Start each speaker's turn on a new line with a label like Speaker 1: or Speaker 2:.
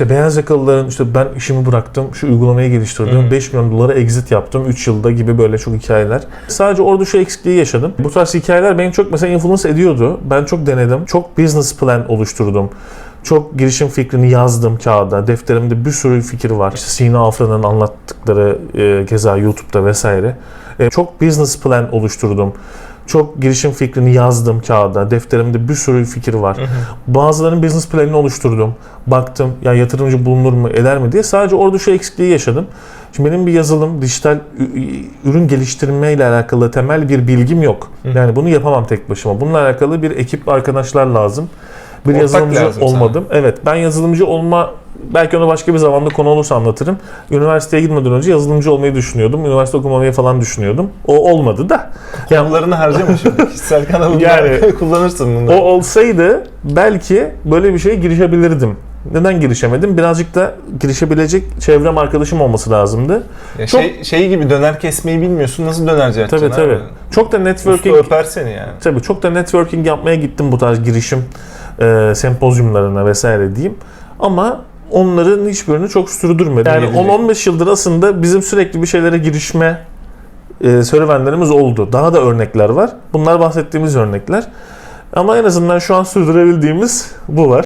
Speaker 1: İşte beyaz yakalıların işte ben işimi bıraktım, şu uygulamayı geliştirdim,
Speaker 2: Hı.
Speaker 1: 5 milyon dolara exit yaptım 3 yılda gibi böyle çok hikayeler. Sadece orada şu eksikliği yaşadım. Bu tarz hikayeler beni çok mesela influence ediyordu. Ben çok denedim. Çok business plan oluşturdum. Çok girişim fikrini yazdım kağıda. Defterimde bir sürü fikir var. İşte Sina Afra'nın anlattıkları e, keza YouTube'da vesaire. E, çok business plan oluşturdum. Çok girişim fikrini yazdım kağıda. Defterimde bir sürü fikir var. Bazılarının business planını oluşturdum. Baktım ya yatırımcı bulunur mu eder mi diye. Sadece orada şu eksikliği yaşadım. Şimdi benim bir yazılım, dijital ürün geliştirme ile alakalı temel bir bilgim yok. Yani bunu yapamam tek başıma. Bununla alakalı bir ekip arkadaşlar lazım. Bir
Speaker 2: Ortak
Speaker 1: yazılımcı
Speaker 2: lazım sana.
Speaker 1: olmadım. Evet ben yazılımcı olma belki onu başka bir zamanda konu olursa anlatırım. Üniversiteye gitmeden önce yazılımcı olmayı düşünüyordum. Üniversite okumayı falan düşünüyordum. O olmadı da. Yani
Speaker 2: Konularını harcama şimdi. Kişisel kanalında
Speaker 1: Yani-
Speaker 2: kullanırsın bunu.
Speaker 1: o olsaydı belki böyle bir şeye girişebilirdim. Neden girişemedim? Birazcık da girişebilecek çevrem arkadaşım olması lazımdı.
Speaker 2: Ya
Speaker 1: çok-
Speaker 2: şey, şey gibi döner kesmeyi bilmiyorsun. Nasıl dönerci
Speaker 1: Tabii
Speaker 2: açacaksın
Speaker 1: tabii.
Speaker 2: abi?
Speaker 1: Çok da
Speaker 2: Usta
Speaker 1: networking
Speaker 2: öper seni yani.
Speaker 1: tabii çok da networking yapmaya gittim bu tarz girişim e, sempozyumlarına vesaire diyeyim. Ama onların hiçbirini çok sürdürmedim. Yani
Speaker 2: Gelecek.
Speaker 1: 10-15 yıldır aslında bizim sürekli bir şeylere girişme e, serüvenlerimiz oldu. Daha da örnekler var. Bunlar bahsettiğimiz örnekler. Ama en azından şu an sürdürebildiğimiz bu var.